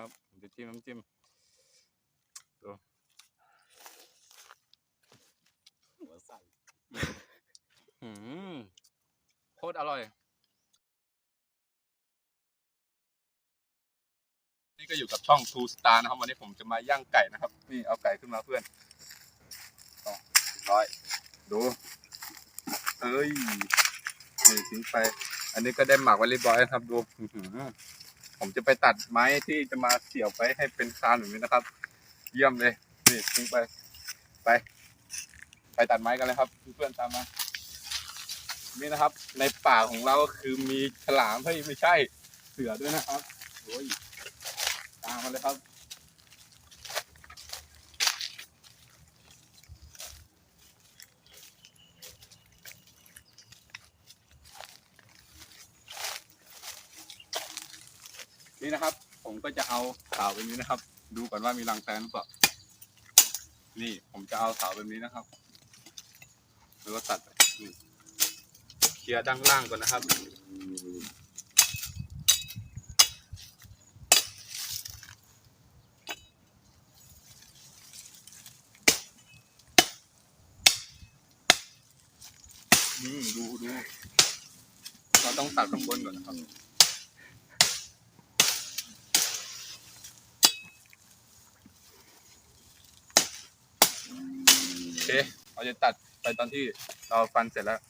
ครับผมจะจิ้มน้ำจิ้มดูหัวสั่นอืมโคตรอร่อย นี่ก็อยู่กับช่อง Two Star นะครับ วันนี้ผมจะมาย่างไก่นะครับ นี่เอาไก่ขึ้นมาเพื่อนต่อร้อย ดู เอ้ยนี่ทิ้งไป อันนี้ก็ได้หมักไว้เรียบร้อยแล้วครับ ดูอื้อหือ ผมจะไปตัดไม้ที่จะมาเสียบไปให้เป็นคานแบบนี้นะครับ เยี่ยมเลยนี่ทิ้งไปไป ไปตัดไม้กันเลยครับเพื่อนๆตามมานี่นะครับ ในป่าของเราก็คือมีฉลามเฮ้ยไม่ใช่เสือด้วยนะครับโอ้ยตามมาเลยครับ นี้นะครับ ผมก็จะเอาเสาแบบนี้นะครับ ดูก่อนว่ามีรังแตนหรือเปล่านี่ผมจะเอาเสาแบบนี้นะครับแล้วก็ตัดเคลียร์ด้านล่างก่อนนะครับ อืมดูดูเราต้องตัดข้างบนก่อนนะครับ โอ เคเราจะตัดไปตอนที่เราฟันเสร็จแล้ว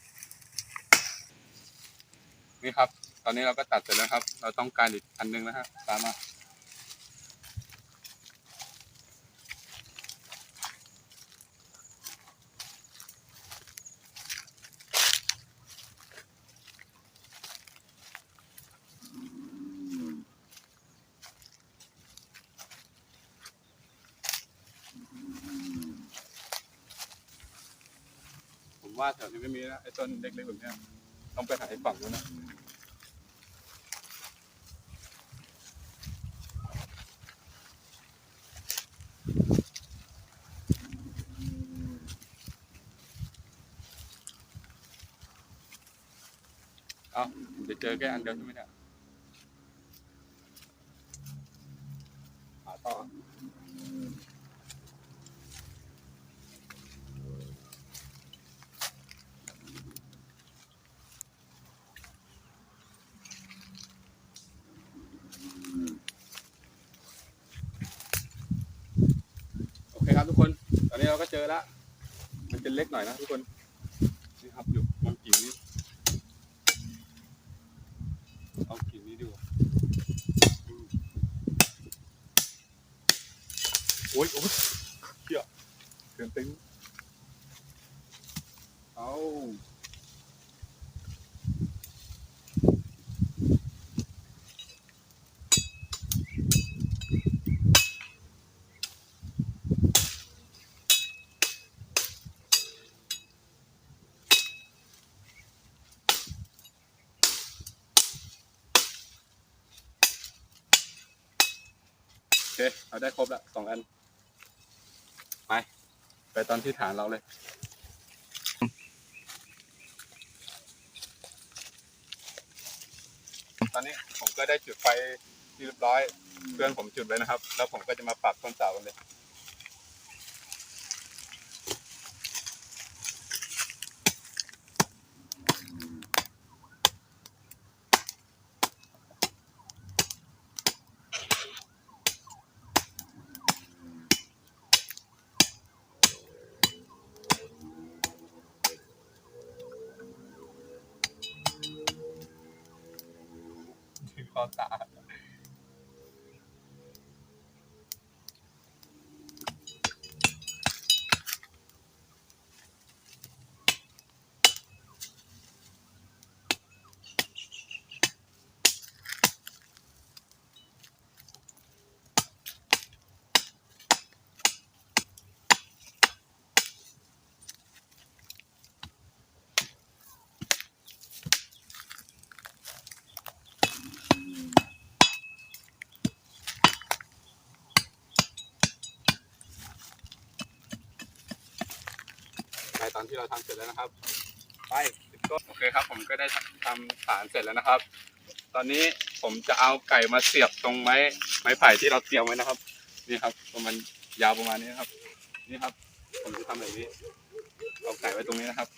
นี่ครับ ตอนนี้เราก็ตัดเสร็จแล้วครับ เราต้องการอีกอันหนึงนะฮะตามมา ว่าแถวนี้ไม่มีนะไอ้ต้นเล็กๆแบบเนี้ยต้องไปหาไอ้ฝั่งนู้นนะเอ้าผมจะเจอแค่อันเดียวใช่ไหมเนี่ยหาต่อเคครับทุกคน เราก็เจอแล้วมันจะเล็กหน่อยนะทุกคนนี่ครับอยู่บนกิ่งนี้เอากิ่งนี้ดีกว่าโอ้ยโอ้ยเกี่ยเขียนติ้งเอา เคเอาได้ครบละสองอัน ไป ไปตอนที่ฐานเราเลย ตอนนี้ผมก็ได้จุดไฟที่เรียบร้อย เพื่อนผมจุดไว้นะครับ แล้วผมก็จะมาปักต้นเสากันเลย ที่ข้อตาด อนที่เราทำเสร็จแล้วนะครับ ไปติดต้นโอเคครับ ผมก็ได้ทำฐานเสร็จแล้วนะครับ ตอนนี้ผมจะเอาไก่มาเสียบตรงไม้ไม้ไผ่ที่เราเตรียมไว้นะครับ นี่ครับ ประมาณยาวประมาณนี้นะครับ นี่ครับ ผมจะทำแบบนี้ เอาไก่ไว้ตรงนี้นะครับ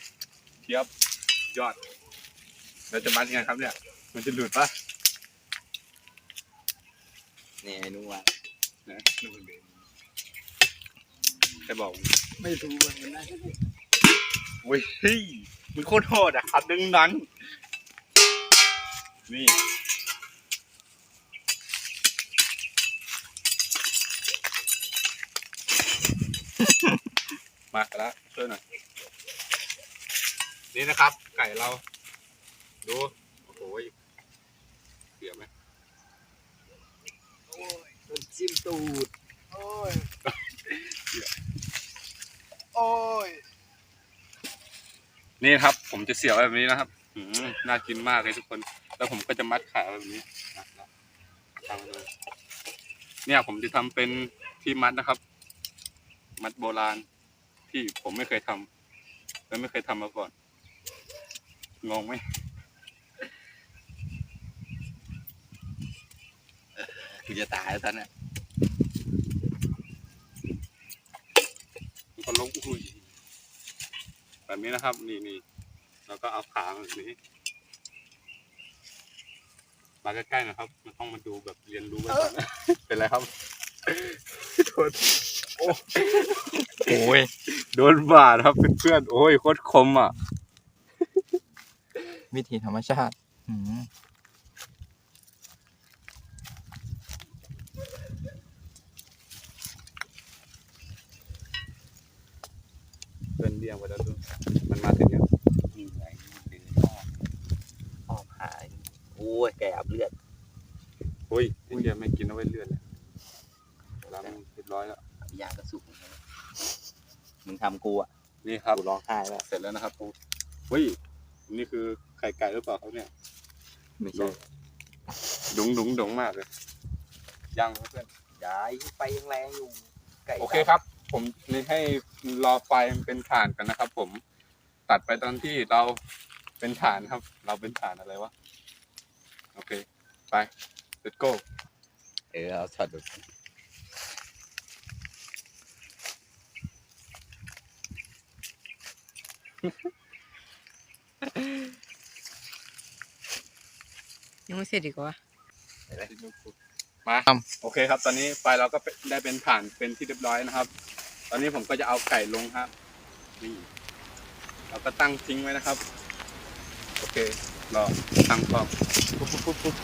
เทียบยอดเราจะมัดยังไงครับเนี่ย มันจะหลุดปะนี่ไอ้นุ่งว่านะหลุดเลยจะบอกไม่รู้มันนะ เว้ยเฮ้ยมันโคตรโหดอะครับดึงนั้น นี่ มาแล้วช่วยหน่อย นี่นะครับ ไก่เรา ดู โอ้โหเสียไหมโอ้ยโดนจิ้มตูด โอ้ย โอ้ย นี่นะครับ ผมจะเสียบไว้แบบนี้นะครับอืมน่ากินมากเลยทุกคน แล้วผมก็จะมัดขาแบบนี้นะนะทำเลยเนี่ยผมจะทำเป็นที่มัดนะครับ มัดโบราณ ที่ผมไม่เคยทำและไม่เคยทำมาก่อนงงไหมกูจะตายแล้วตอนเนี้ยมันก็ลงอุ้ย แบบนี้นะครับ นี่นี่แล้วก็เอาขาแบบนี้ มาใกล้ๆนะครับมันต้องมาดูแบบเรียนรู้ไปก่อนนะเป็นไรครับโดนโอ้ยโดนบาดครับเพื่อนๆโอ้ยโคตรคมอะ วิธีธรรมชาติอืมเพื่อนเลี้ยงไปแล้วด้วย มันมาถึงยังยิงไงดึงออกออกหายโอ้ยแกอับเลือดโอ้ยไอ้เดียไม่กินเอาไว้เลือดเลยล้างเรียบร้อยแล้วยากระสุกมึงนะมึงทำกูอะนี่ครับกูร้องไห้แล้วเสร็จแล้วนะครับเฮ้ยนี่คือไข่ไก่หรือเปล่าครับเนี่ยไม่ใช่ดุงดุงดุงมากเลยย่างเพื่อนย้ายไปยังแรงอยู่ไก่โอเคครับ ผมนี่ให้รอไฟมันเป็นฐานกันนะครับผม ตัดไปตอนที่เราเป็นฐานครับ เราเป็นฐานอะไรวะ โอเค ไป let's go เออเอาช็อตแบบยังไม่เสร็จอีกวะมาโอเคครับ ตอนนี้ไฟเราก็เป็นได้เป็นฐานเป็นที่เรียบร้อยนะครับ ตอนนี้ผมก็จะเอาไก่ลงครับนี่ เราก็ตั้งทิ้งไว้นะครับ โอเครอตั้งกล้องปุ๊บปุ๊บปุ๊บ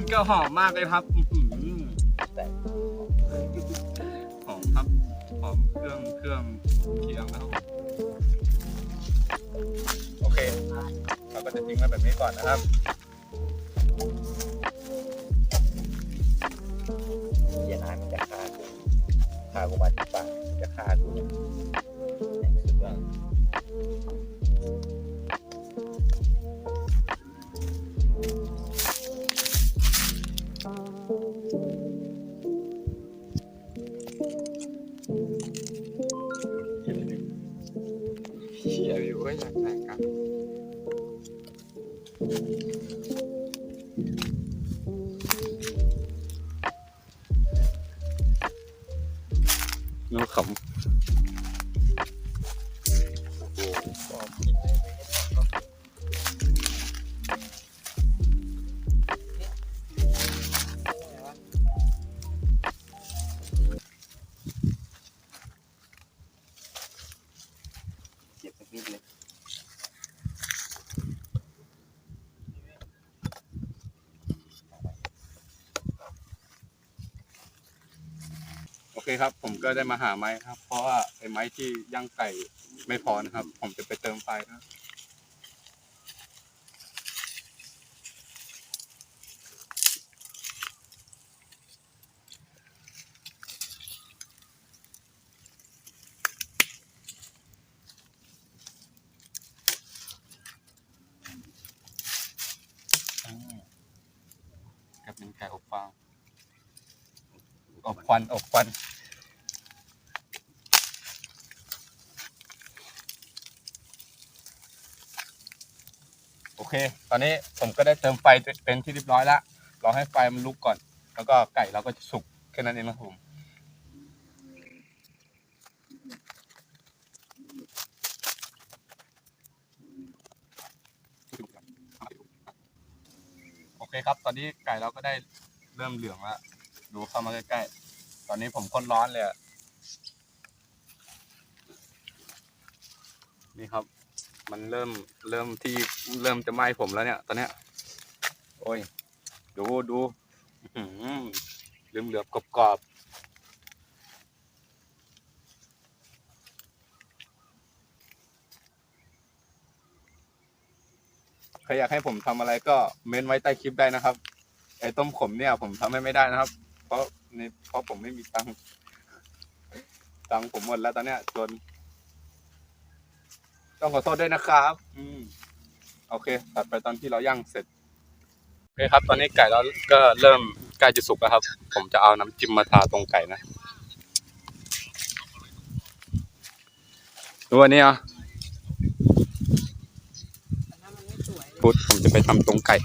มันก็หอมมากเลยครับ ฮียอยู่ก็อยากแต่งกัน ก็ได้มาหาไม้ครับ เพราะว่าไอ้ไม้ที่ย่างไก่ไม่พอนะครับ ผมจะไปเติมไฟครับกับหนึ่งไก่อบฟางอบควันอบควัน เค ตอนนี้ผมก็ได้เติมไฟเป็นที่เรียบร้อยแล้วรอให้ไฟมันลุกก่อน แล้วก็ไก่เราก็จะสุกแค่นั้นเองนะครับผมโอเคครับ ตอนนี้ไก่เราก็ได้เริ่มเหลืองแล้วดูเข้ามาใกล้ๆ ตอนนี้ผมคนร้อนเลยนี่ครับ มันเริ่มเริ่มที่เริ่มจะไหม้ผมแล้วเนี่ยตอนเนี้ย โอ้ย ดูดูอื้อหือเหลืองเหลืองๆกรอบใครอยากให้ผมทำอะไรก็เม้นไว้ใต้คลิปได้นะครับ ไอ้ต้มขมเนี่ย ผมทำให้ไม่ได้นะครับ เพราะในเพราะผมไม่มีตังค์ตังค์ผมหมดแล้วตอนเนี้ยจน ต้องขอโทษด้วยนะครับ อืมโอเคตัดไปตอนที่เราย่างเสร็จโอเคครับ ตอนนี้ไก่เราก็เริ่มใกล้จะสุกแล้วครับ ผมจะเอาน้ำจิ้มมาทาตรงไก่นะดูอันนี้อะแต่ถ้ามันไม่สวยพุทธผมจะไปทำตรงไก่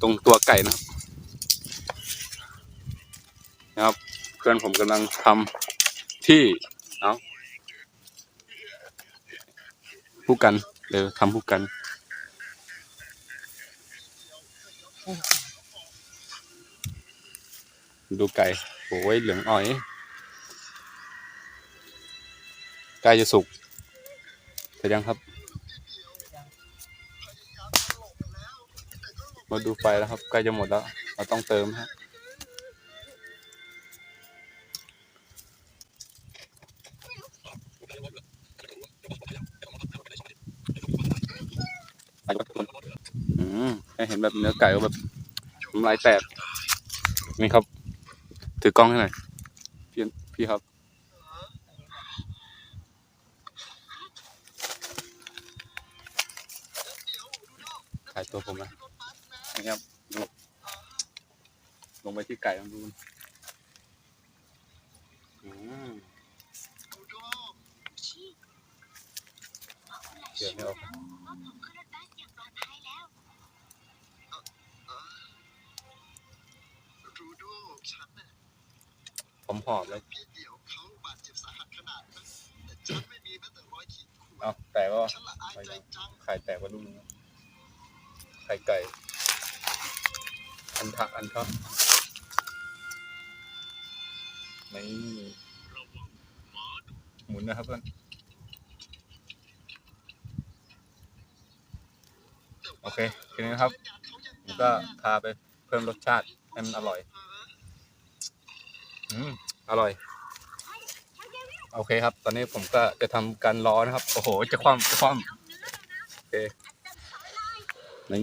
ตรงตัวไก่นะครับนะครับ เพื่อนผมกำลังทำที่เนาะ ผู้กันเดี๋ยวทำผู้กันดูไก่โอ้ยเหลืองอ่อยใกล้จะสุกเสร็จยังครับ มาดูไฟแล้วครับใกล้จะหมดแล้ว เราต้องเติมฮะอื เห็นแบบเนื้อไก่ก็แบบน้ำลายแตกนี่ครับ ถือกล้องให้หน่อยพี่พี่ครับถ่ายตัวผมนะนี่ครับดูลงไปที่ไก่ลองดู เอาแต่ก็ไข่แตกไปลูกนึงไข่ไก่ อันทะอันทะนี่หมุนนะครับเพื่อนโอเคทีนี้นะครับผมก็ทาไปเพิ่มรสชาติให้มันอร่อย อืม อร่อย โอเคครับ ตอนนี้ผมก็จะทำการร้อนะครับ โอ้โห จะคว่ำจะคว่ำโอเค นี่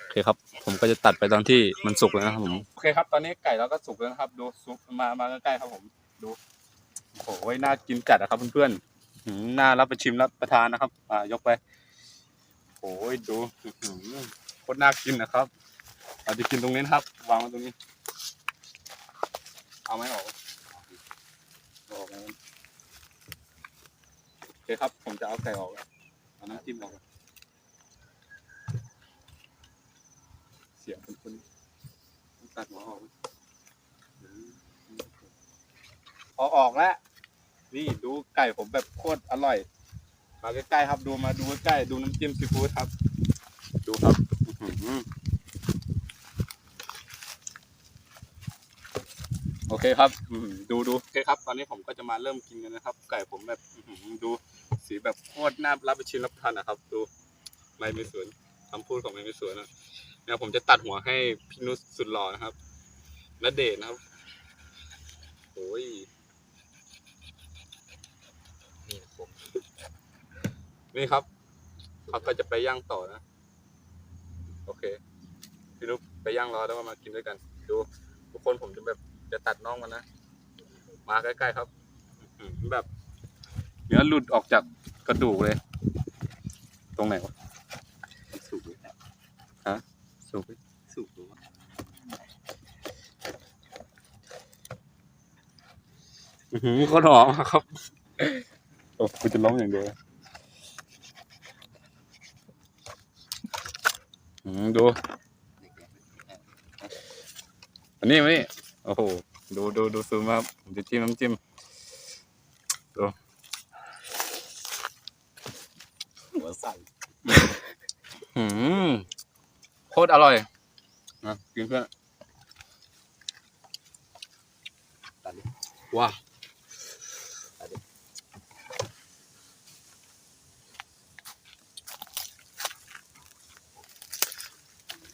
โอเคครับ ผมก็จะตัดไปตอนที่มันสุกแล้วนะครับผม โอเคครับ ตอนนี้ไก่เราก็สุกแล้วนะครับ ดูสุกมามาใกล้ๆครับผม ดู โอ้โหน่ากินจัดนะครับเพื่อนๆน่ารับประชิมรับประทานนะครับ อ่ายกไปโอ้ยดูโคตรน่ากินนะครับ เราจะกินตรงนี้นครับ วางไว้ตรงนี้ เอาไหมออกออกไหมโอเคครับ ผมจะเอาไก่ออกเอาน้ำจิ้มออกเสียงเป็นคนตัดหัวออกอืมพอออกแล้ว นี่ดูไก่ผมแบบโคตรอร่อย มาใกล้ๆครับ ดูมาดูใกล้ดูน้ำจิ้มซีฟู้ดครับ ดูครับอื้อหือ โอเคครับดูดูโอเคครับ ตอนนี้ผมก็จะมาเริ่มกินกันนะครับ ไก่ผมแบบดูสีแบบโคตรน่ารับประชิมรับทานนะครับ ดูไม่ไม่สวนคำพูดของไม่ไม่สวนนะเนี่ยผมจะตัดหัวให้พี่นุชสุดหล่อนะครับและเดชนะครับโอ้ยนี่ผมนี่ครับเขาก็จะไปย่างต่อนะ โอเค พี่นุ๊กไปย่างรอแล้วมากินด้วยกัน ดูทุกคนผมจะแบบ จะตัดน้องมันนะ มาใกล้ๆครับแบบเนื้อหลุดออกจากกระดูกเลย ตรงไหนวะสูบเลฮะสูบดิสูบรู้ว่าหือโคตหอมครับ โอ้กูจะร้องอย่างเดียวดูอันนี้มานี่ โอ้โห ดูดูดูซูมครับผมจะจิ้มน้ำจิ้มดูหัวสั่นอืมโคตรอร่อยนะกินเพื่อนว้า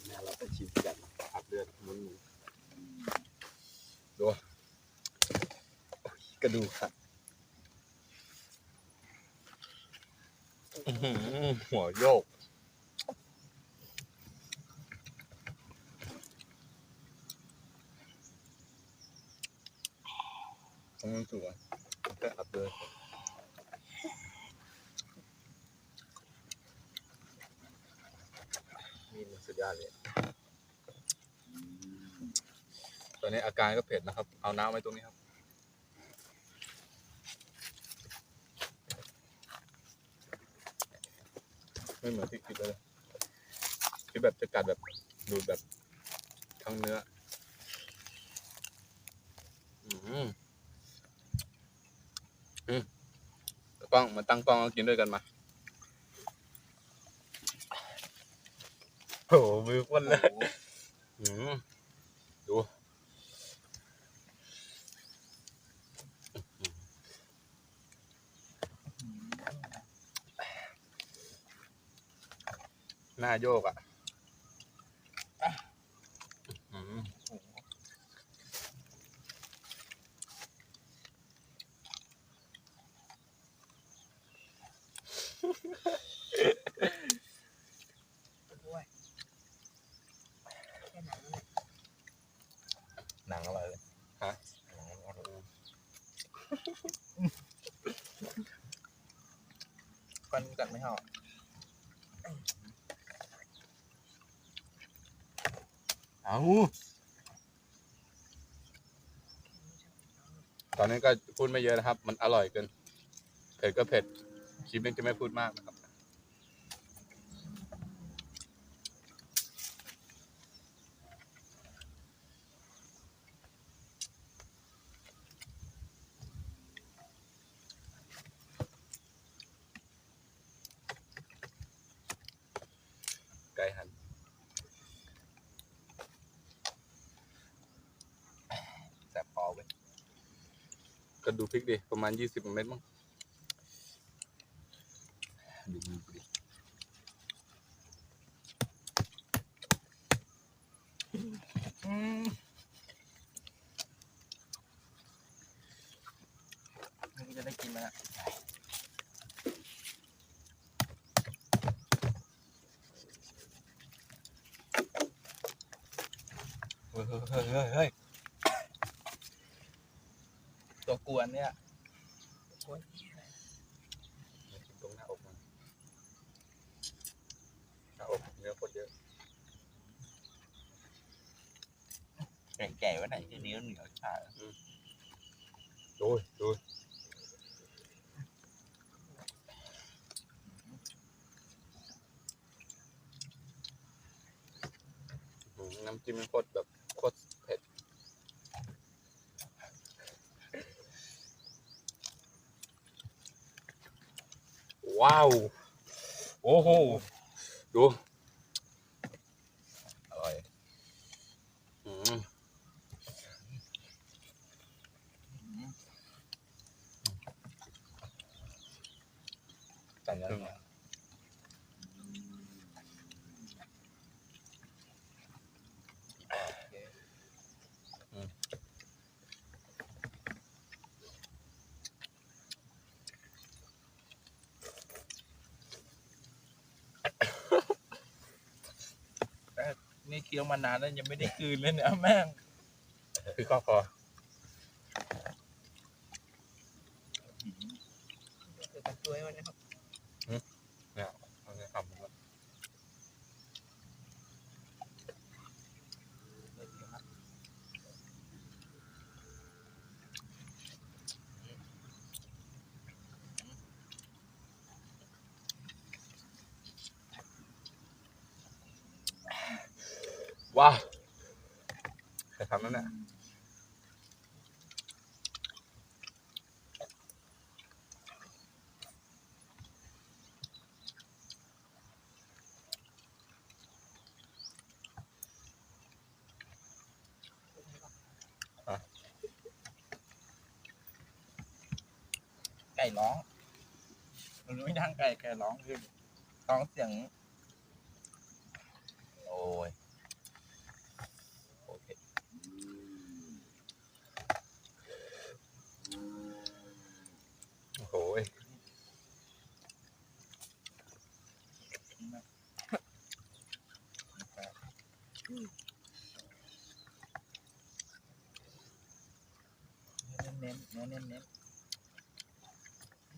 แม่เราไปชิมกันผัดเลือดมุนหมู ดูกระดูกครับหัวโยกต้องสวยแต่อับเลยมีมันสุดยอดเลย ต อนนี้อาการก็เผ็ดนะครับ เอาน้ำไว้ตรงนี้ครับ ไม่เหมือนที่คิดเลยคิดแบบจะกัดแบบดูดแบบทั้งเนื้อ อืมอืมกล้องมาตั้งกล้องแล้วกินด้วยกันมาโอ้โหมือคนเลย อืมดู หน้าโยกอะอืม ด้วยแค่ไหนนแหละ หนังอร่อยเลย ฮะ หนังอร่อย ฟันกัดไม่เข้า เอาตอ นั้นก็พูดไม่เยอะนะครับ มันอร่อยเกินเผ็ดก็เผ็ดคลิปนี้จะไม่พูดมากนะครับ ไก่หัน แสบคอเว้ย ก็ดูพริกดิ ประมาณยี่สิบเม็ดมั้ง ดูมือกูดิ นี่กูจะได้กินไหมล่ะ เฮ้ยเฮ้ยเฮ้ยเฮ้ย ตัวกวนเนี่ยตรงหน้าอกมันหน้าอกเนื้อโคตรเยอะแก่ๆไว้ไหนที่นิ้วเหนียวชาดูดูอืมน้ำจิ้มมันโคตรแบบโคตรเผ็ด ว้าว โอ้โห ดู อร่อยอืมแต่เนื้อเหนียวนี่ เคี้ยวมานานแล้วยังไม่ได้คืนเลยเนี่ยแม่งคือข้อคอ เกิดกับตัวไว้นะครับ เนี่ยเอาเนี่ยทำมัน อ ว้าวใครทำนั่นน่ะไก่ร้องมันไม่ทั้งไก่ไก่ร้องคือร้องเสียง โอ้ยโอเค โอ้โหย เน้นเน้นเน้นเน้น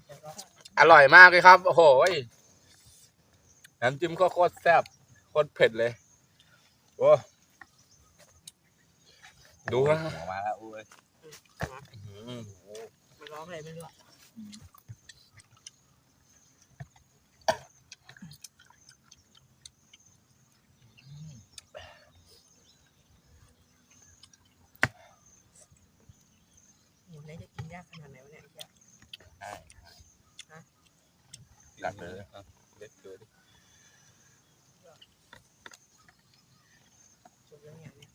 แต่ก็อร่อยมากเลยครับ โอ้โหยน้ำจิ้มก็โคตรแซ่บโคตรเผ็ดเลย โอ้ดูนะหัวมาแล้วอุ้ยอื้อหือมันร้องอะไรไม่รู้อะหมูนี่จะกิน ยากขนาดไหนวะเนี่ยไอ้เหี้ยกัดเลยอะเล็กเกินสุกแล้วเนี่ยเนี่ย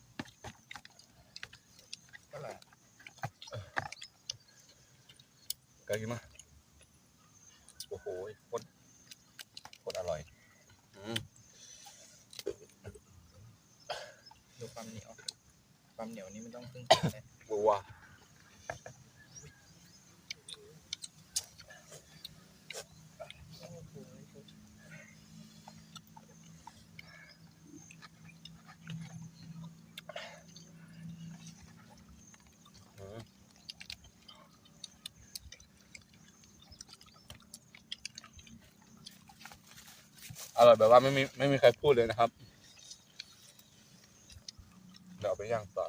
ก็แหละไกลกินมาโอ้โหยโคตรโคตรอร่อยอืมดูความเหนียว ความเหนียวนี้ไม่ต้องพึ่งเลยบัว โอ้โหสุก อืม อร่อยแบบว่าไม่มีไม่มีใครพูดเลยนะครับ เดี๋ยวเอาไปย่างต่อ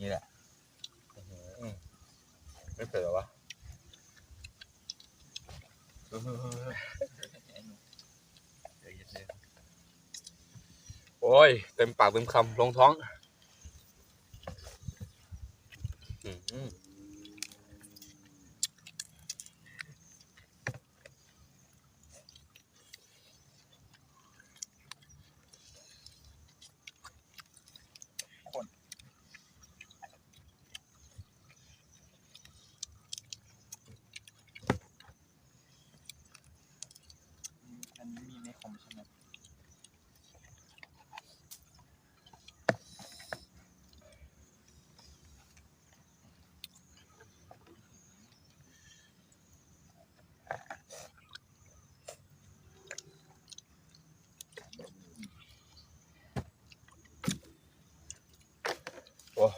นี่แหละ อืมไม่เผ็ดเหรอวะ เดี๋ยวเย็นเลย โอ้ย เต็มปากเต็มคำลงท้องอืม อันนี้มีในคอมใช่ไหม โอ้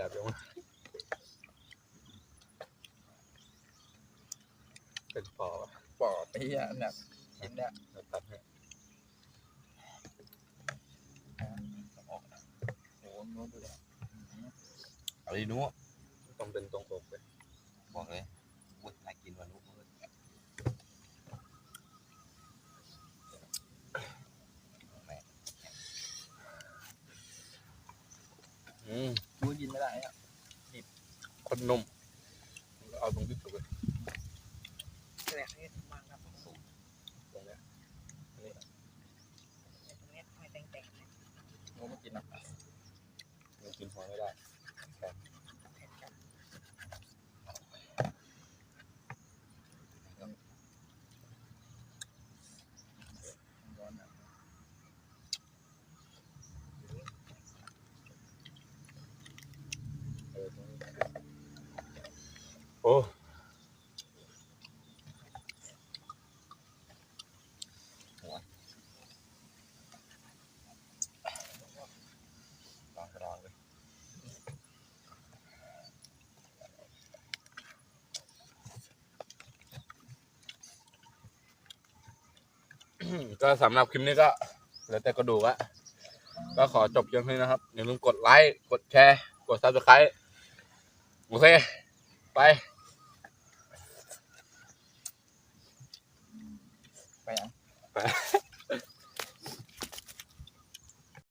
ไปดับยังวะเป็นปอวะปอดไอ้เหี้ยเนี่ยชิ้นเนี่ยเดี๋ยวตัดให้ออกนะโอ้โหนู้นดูเลยเอาดินุ๊กต้องเป็นตรงอกเลยบอกเลยอุ้ยน่ากินว่ะนุ๊กอืม ดูยินไม่ได้อะคนนุ่มเอาตรงที่สุดเลยแหลกให้วางกับสุกตรงเนี้ยอันนี้แต่ตรงเนี้ยไม่แต่งแต่งนะนู้นไม่กินนะมันกินหัวไม่ได้ แผ่นกัน ร้อนอะ เออตรงนี้ ก็สำหรับคลิปนี้ก็แล้วแต่กระดูกอะก็ขอจบเพียงเท่านี้นะครับ อย่าลืมกดไลค์ กดแชร์ กดซับสไครต์โอเค ไป